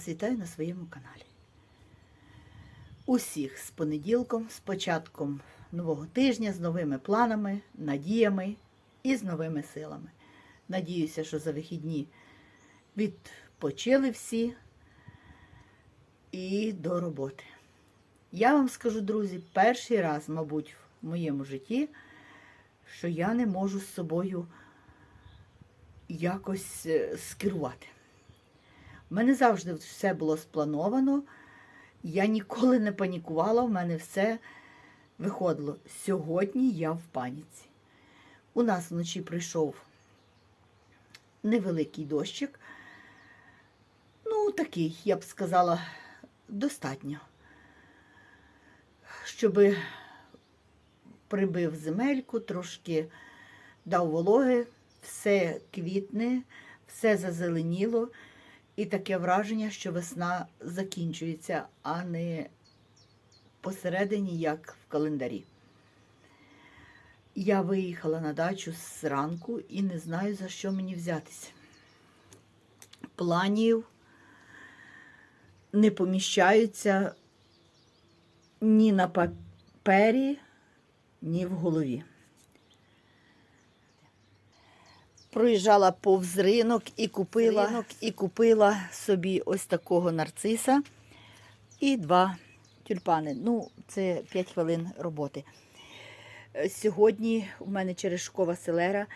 Вас вітаю на своєму каналі. Усіх з понеділком, з початком нового тижня, з новими планами, надіями і з новими силами. Надіюся, що за вихідні відпочили всі і до роботи. Я вам скажу, друзі, перший раз, мабуть, в моєму житті, що я не можу з собою якось е, скерувати. У мене завжди все було сплановано. Я ніколи не панікувала, в мене все виходило. Сьогодні я в паніці. У нас вночі прийшов невеликий дощик. Ну, такий, я б сказала, достатньо. Щоб прибив земельку, трошки дав вологи, все квітне, все зазеленіло. І таке враження, що весна закінчується, а не посередині, як в календарі. Я виїхала на дачу зранку і не знаю, за що мені взятися. Планів не поміщаються ні на папері, ні в голові. Проїжджала повз ринок і купила, ринок і купила собі ось такого нарциса і два тюльпани. Ну, це 5 хвилин роботи. Е, Сьогодні у мене черешкова селера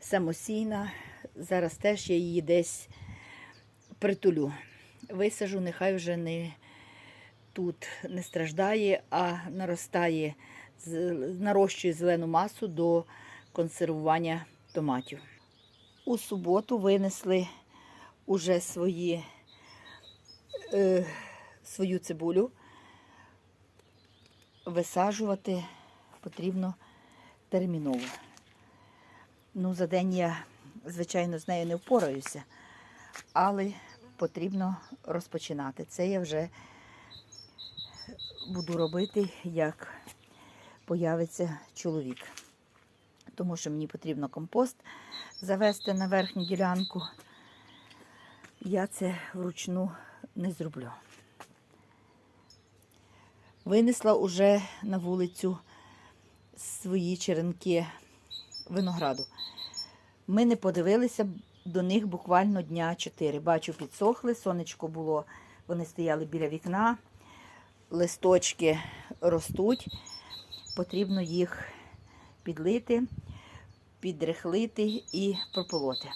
самосійна. Зараз теж я її десь притулю. Висажу, нехай вже не тут не страждає, а наростає, нарощує зелену масу до консервування томатів. У суботу винесли уже свої, е, свою цибулю. Висаджувати потрібно терміново. Ну, за день я, звичайно, з нею не впораюся, але потрібно розпочинати. Це я вже буду робити, як появиться чоловік тому що мені потрібно компост завести на верхню ділянку. Я це вручну не зроблю. Винесла уже на вулицю свої черенки винограду. Ми не подивилися до них буквально дня 4. Бачу, підсохли, сонечко було, вони стояли біля вікна, листочки ростуть, потрібно їх підлити, підрихлити і прополоти.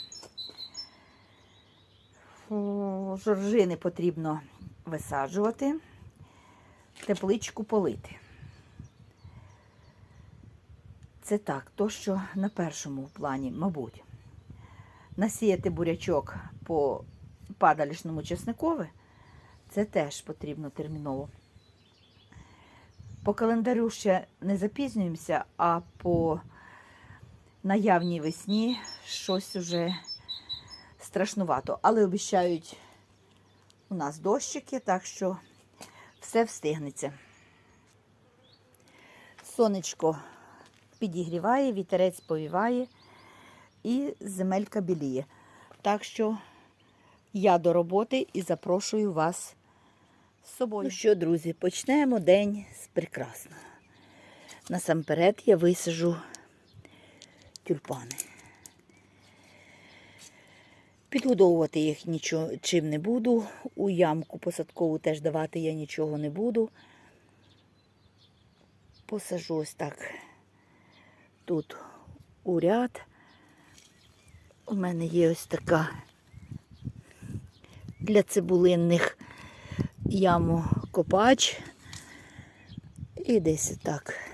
Жоржини потрібно висаджувати, тепличку полити. Це так, то, що на першому плані, мабуть, насіяти бурячок по падалішному чесникові, це теж потрібно терміново. По календарю ще не запізнюємося, а по наявній весні щось уже страшнувато. Але обіцяють у нас дощики, так що все встигнеться. Сонечко підігріває, вітерець повіває і земелька біліє. Так що я до роботи і запрошую вас з собою. Ну що, друзі, почнемо день з прекрасного. Насамперед я висажу тюльпани. Підгодовувати їх нічого, чим не буду. У ямку посадкову теж давати я нічого не буду. Посажу ось так тут у ряд. У мене є ось така для цибулинних яму копач. І десь так.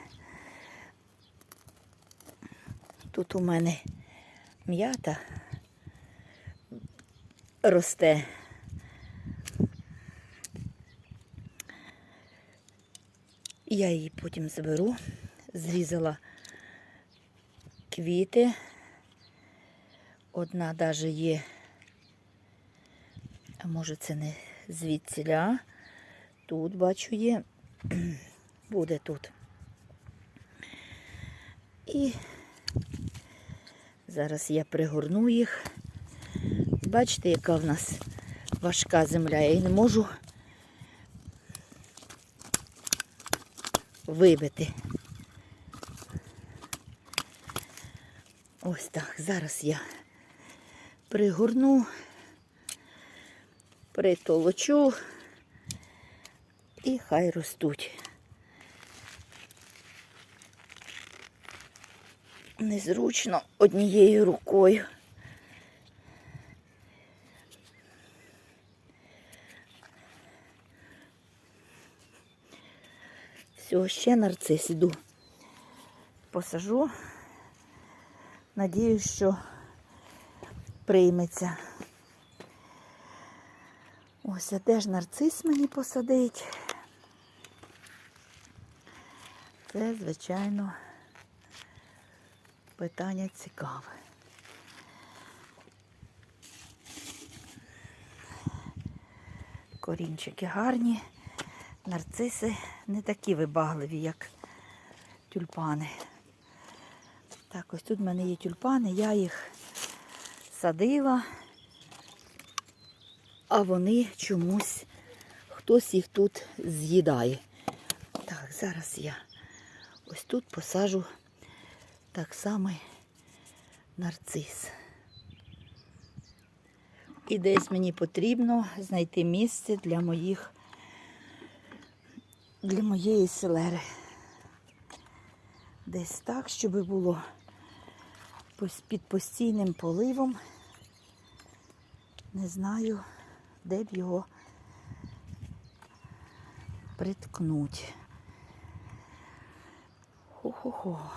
Тут у мене м'ята росте. Я її потім заберу, зрізала квіти. Одна навіть є, а може це не звідсіля. Тут бачу є, буде тут. І зараз я пригорну їх Бачите, яка в нас важка земля. Я її не можу вибити. Ось так. Зараз я пригорну, притолочу і хай ростуть. Незручно однією рукою. Все, ще нарцис іду. Посажу. Надіюсь, що прийметься. Ось, а де ж нарцис мені посадить? Це, звичайно, питання цікаве. Корінчики гарні, нарциси не такі вибагливі, як тюльпани. Так, ось тут в мене є тюльпани, я їх садила, а вони чомусь, хтось їх тут з'їдає. Так, зараз я ось тут посажу так само нарцис. І десь мені потрібно знайти місце для моїх, для моєї селери. Десь так, щоб було під постійним поливом. Не знаю, де б його приткнуть. Хо-хо-хо.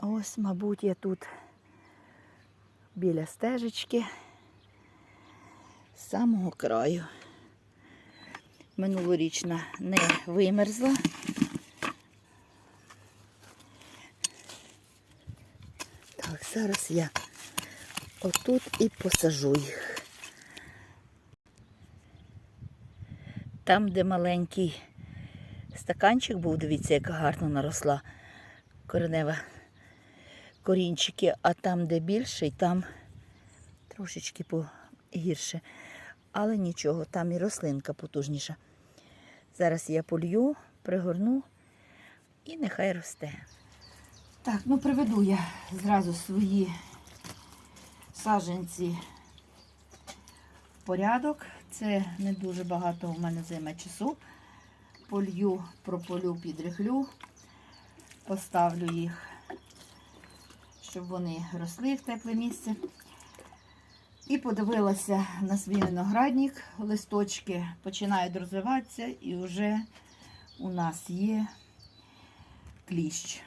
Ось, мабуть, я тут біля стежечки з самого краю. Минулорічна не вимерзла. Так, зараз я отут і посажу їх. Там, де маленький стаканчик був, дивіться, яка гарно наросла коренева корінчики, а там, де більший, там трошечки погірше. Але нічого, там і рослинка потужніша. Зараз я полью, пригорну і нехай росте. Так, ну приведу я зразу свої саджанці в порядок. Це не дуже багато у мене займе часу. Полью, прополю, підрихлю, поставлю їх, щоб вони росли в тепле місце. І подивилася на свій виноградник, листочки починають розвиватися, і вже у нас є кліщ.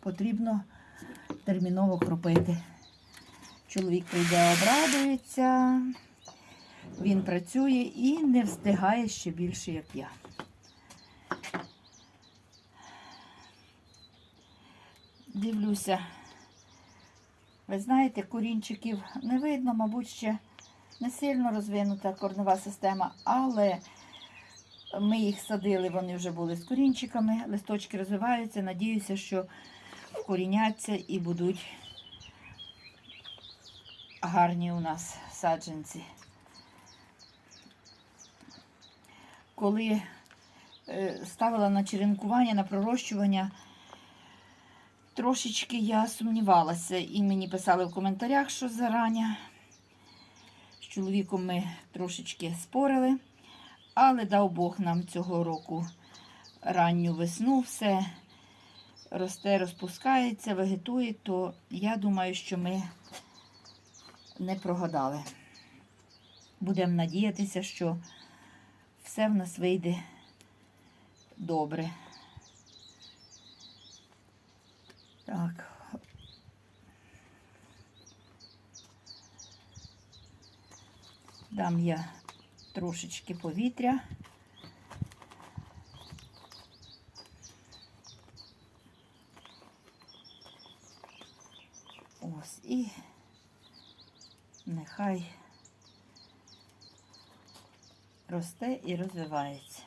Потрібно терміново кропити. Чоловік прийде, обрадується, він працює і не встигає ще більше, як я. Дивлюся. Ви знаєте, корінчиків не видно, мабуть, ще не сильно розвинута корнева система, але ми їх садили, вони вже були з корінчиками, листочки розвиваються. Надіюся, що вкоріняться і будуть гарні у нас саджанці. Коли е, ставила на черенкування, на пророщування, Трошечки я сумнівалася, і мені писали в коментарях, що зарані. З чоловіком ми трошечки спорили, але дав Бог нам цього року ранню весну, все росте, розпускається, вегетує, то я думаю, що ми не прогадали. Будемо надіятися, що все в нас вийде добре. Так. Дам я трошечки повітря. Ось і нехай росте і розвивається.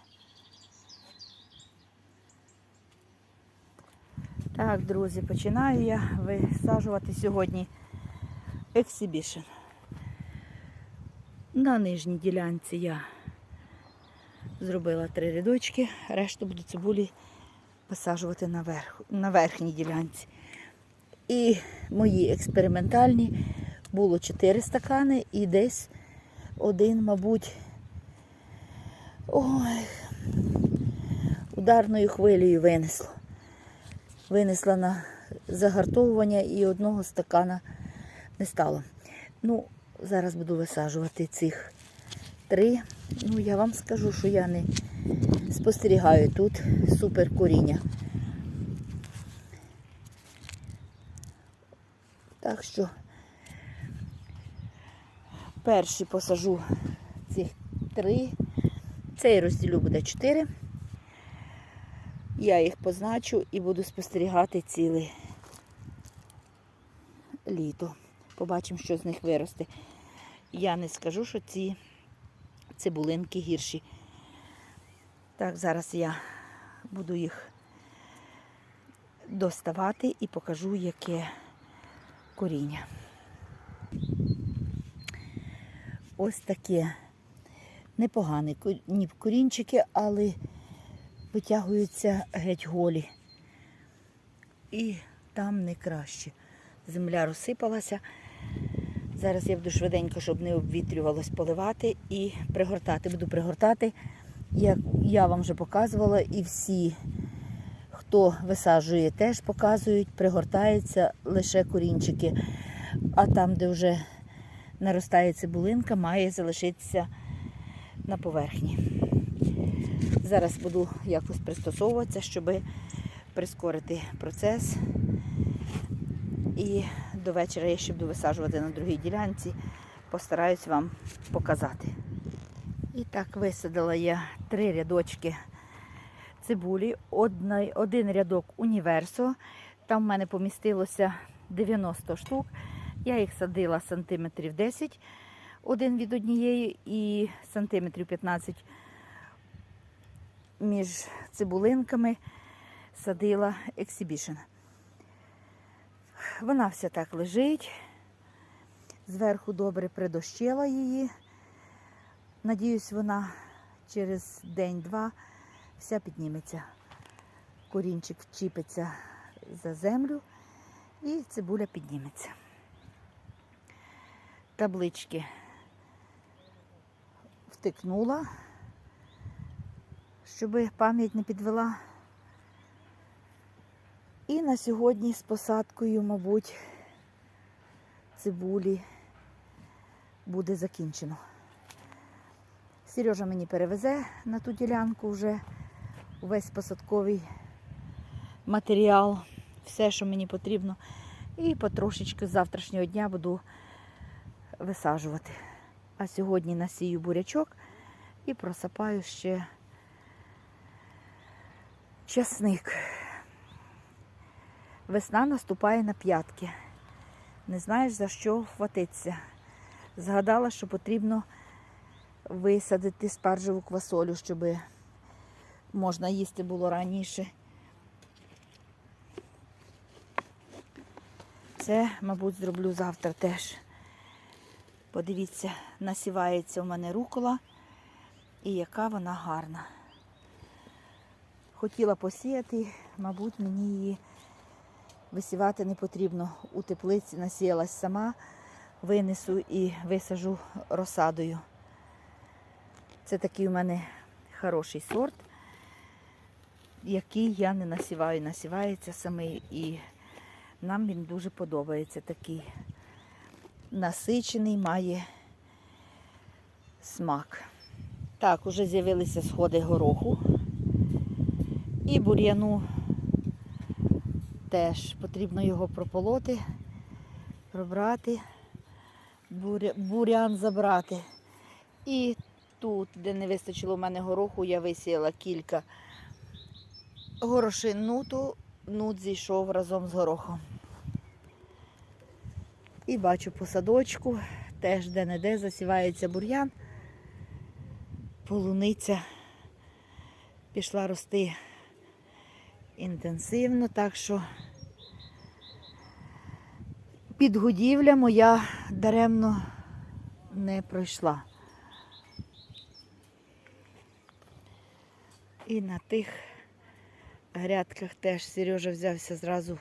Так, друзі, починаю я висаджувати сьогодні ексибішн. На нижній ділянці я зробила три рядочки, решту буду цибулі висаджувати наверх, на верхній ділянці. І мої експериментальні було 4 стакани і десь один, мабуть, ой, ударною хвилею винесло. Винесла на загартовування і одного стакана не стало. Ну, зараз буду висаджувати цих три. Ну, я вам скажу, що я не спостерігаю тут супер коріння. Так що перші посажу цих три. Цей розділю буде чотири. Я їх позначу і буду спостерігати ціле літо. Побачимо, що з них виросте. Я не скажу, що ці цибулинки гірші. Так, зараз я буду їх доставати і покажу, яке коріння. Ось таке непогане корінчики, але витягуються геть голі. І там не краще. Земля розсипалася. Зараз я буду швиденько, щоб не обвітрювалось, поливати і пригортати. Буду пригортати, як я вам вже показувала, і всі, хто висаджує, теж показують, пригортаються лише корінчики. А там, де вже наростає цибулинка, має залишитися на поверхні. Зараз буду якось пристосовуватися, щоб прискорити процес. І до вечора я ще буду висаджувати на другій ділянці. Постараюсь вам показати. І так висадила я три рядочки цибулі, один рядок універсо. Там в мене помістилося 90 штук. Я їх садила сантиметрів 10 один від однієї і сантиметрів 15 між цибулинками садила ексибішн. Вона вся так лежить. Зверху добре придощила її. Надіюсь, вона через день-два вся підніметься. Корінчик вчіпиться за землю і цибуля підніметься. Таблички втикнула, щоб пам'ять не підвела. І на сьогодні з посадкою, мабуть, цибулі буде закінчено. Сережа мені перевезе на ту ділянку вже увесь посадковий матеріал, все, що мені потрібно. І потрошечки з завтрашнього дня буду висаджувати. А сьогодні насію бурячок і просапаю ще часник. Весна наступає на п'ятки. Не знаєш, за що хватитися. Згадала, що потрібно висадити спаржеву квасолю, щоб можна їсти було раніше. Це, мабуть, зроблю завтра теж. Подивіться, насівається у мене рукола і яка вона гарна. Хотіла посіяти, мабуть, мені її висівати не потрібно. У теплиці насіялась сама, винесу і висажу розсадою. Це такий у мене хороший сорт, який я не насіваю. Насівається самий і нам він дуже подобається такий насичений, має смак. Так, уже з'явилися сходи гороху. І бур'яну теж потрібно його прополоти, пробрати, бурян забрати. І тут, де не вистачило в мене гороху, я висіяла кілька горошин нуту, нут зійшов разом з горохом. І бачу по садочку, теж де-не-де засівається бур'ян. Полуниця пішла рости інтенсивно, так що підгодівля моя даремно не пройшла. І на тих грядках теж Сережа взявся зразу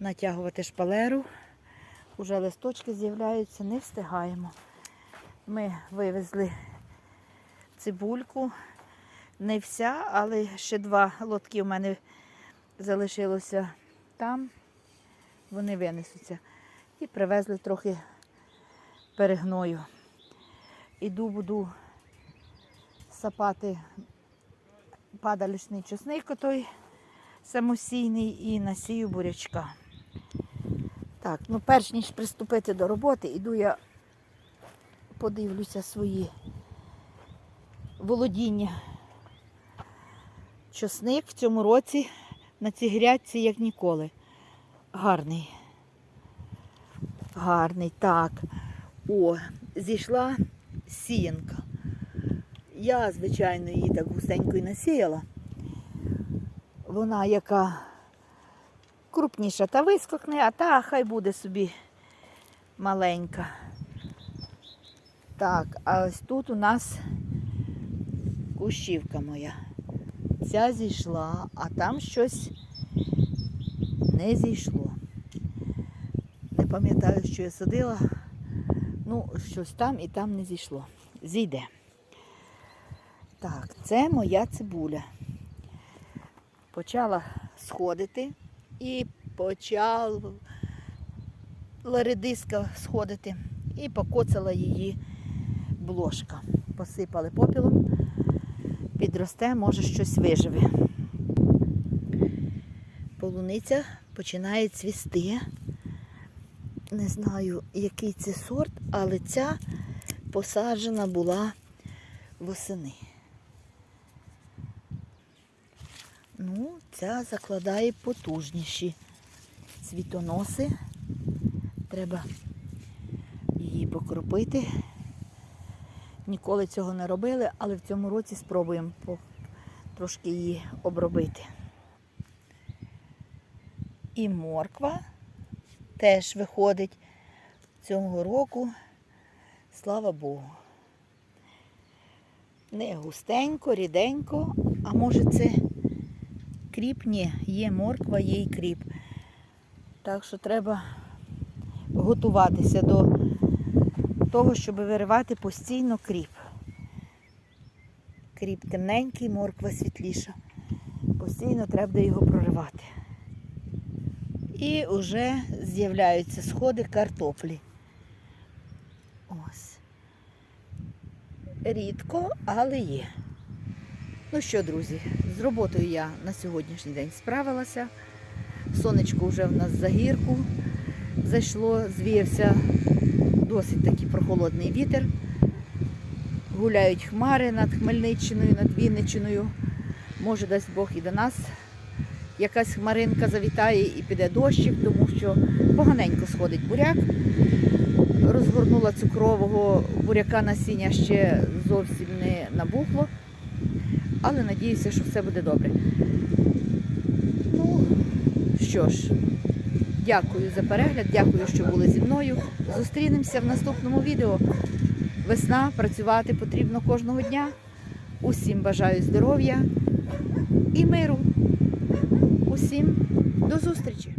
натягувати шпалеру. Уже листочки з'являються, не встигаємо. Ми вивезли цибульку. Не вся, але ще два лотки у мене залишилося там. Вони винесуться. І привезли трохи перегною. Іду буду сапати падалішний чесник той самосійний і насію бурячка. Так, ну перш ніж приступити до роботи, іду я подивлюся свої володіння. Чосник в цьому році на цій грядці як ніколи. Гарний. Гарний, так. О, зійшла сіянка. Я, звичайно, її так густенько і насіяла. Вона яка крупніша та вискокне, а та хай буде собі маленька. Так, а ось тут у нас кущівка моя. Ця зійшла, а там щось не зійшло. Не пам'ятаю, що я садила. Ну, щось там і там не зійшло. Зійде. Так, це моя цибуля. Почала сходити і почала редиска сходити. І покоцала її блошка. Посипали попілом, підросте, може щось виживе. Полуниця починає цвісти. Не знаю, який це сорт, але ця посаджена була восени. Ну, ця закладає потужніші цвітоноси. Треба її покропити. Ніколи цього не робили, але в цьому році спробуємо трошки її обробити. І морква теж виходить цього року, слава Богу. Не густенько, ріденько, а може це кріп? Ні, є морква, є і кріп. Так що треба готуватися до того, щоб виривати постійно кріп. Кріп темненький, морква світліша. Постійно треба його проривати. І вже з'являються сходи картоплі. Ось. Рідко, але є. Ну що, друзі, з роботою я на сьогоднішній день справилася. Сонечко вже в нас за гірку зайшло, звіявся досить такий прохолодний вітер. Гуляють хмари над Хмельниччиною, над Вінниччиною. Може, дасть Бог і до нас якась хмаринка завітає і піде дощик, тому що поганенько сходить буряк. Розгорнула цукрового буряка насіння ще зовсім не набухло. Але надіюся, що все буде добре. Ну, що ж, дякую за перегляд, дякую, що були зі мною. Зустрінемося в наступному відео. Весна, працювати потрібно кожного дня. Усім бажаю здоров'я і миру. Усім до зустрічі!